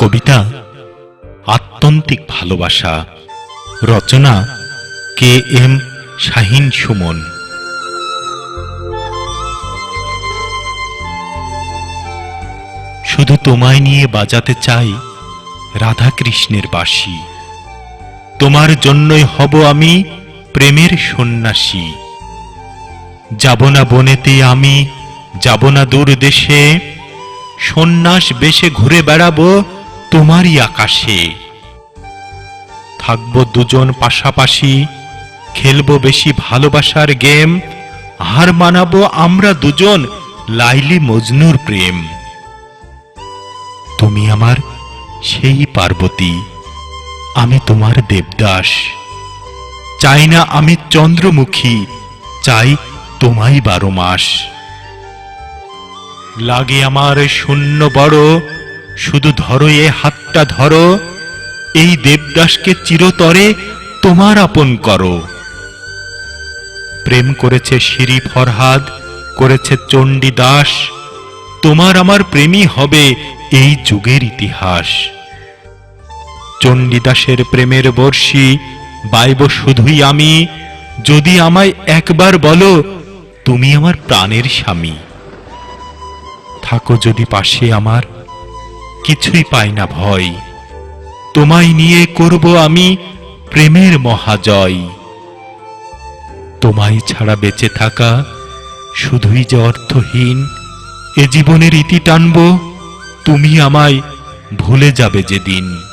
কবিতা আত্যন্তিক ভালোবাসা। রচনা, কে এম শাহিন সুমন। শুধু তোমায় নিয়ে বাজাতে চাই রাধা কৃষ্ণের বাঁশি। তোমার জন্যই হব আমি প্রেমের সন্ন্যাসী। যাব না বনেতে আমি, যাব না দূর দেশে। সন্ন্যাস বেশে ঘুরে বেড়াবো তোমারই আকাশে। থাকব দুজন পাশাপাশি, খেলব বেশি ভালোবাসার গেম হার মানাবো আমরা দুজন লাইলি মজনুর প্রেম। তুমি আমার সেই পার্বতী, আমি তোমার দেবদাস। চাই না আমি চন্দ্রমুখী, চাই তোমাই বারো মাস। লাগে আমার শূন্য বড় শুধু ধরো এ হাতটা ধরো, এই দেবদাসকে চিরতরে তোমার আপন করো। প্রেম করেছে শিরি ফরহাদ, করেছে চণ্ডী দাস, তোমার আমার প্রেমী হবে এই যুগের ইতিহাস। চণ্ডীদাসের প্রেমের বর্ষি, বাইব শুধুই আমি, যদি আমায় একবার বলো, তুমি আমার প্রাণের স্বামী। থাকো যদি পাশে আমার কিছুই পাই না ভয়। তোমায় নিয়ে করব আমি প্রেমের মহাজয়। তোমায় ছাড়া বেঁচে থাকা শুধুই যে অর্থহীন, এ জীবনের ইতি টানব, তুমি আমায় ভুলে যাবে যেদিন।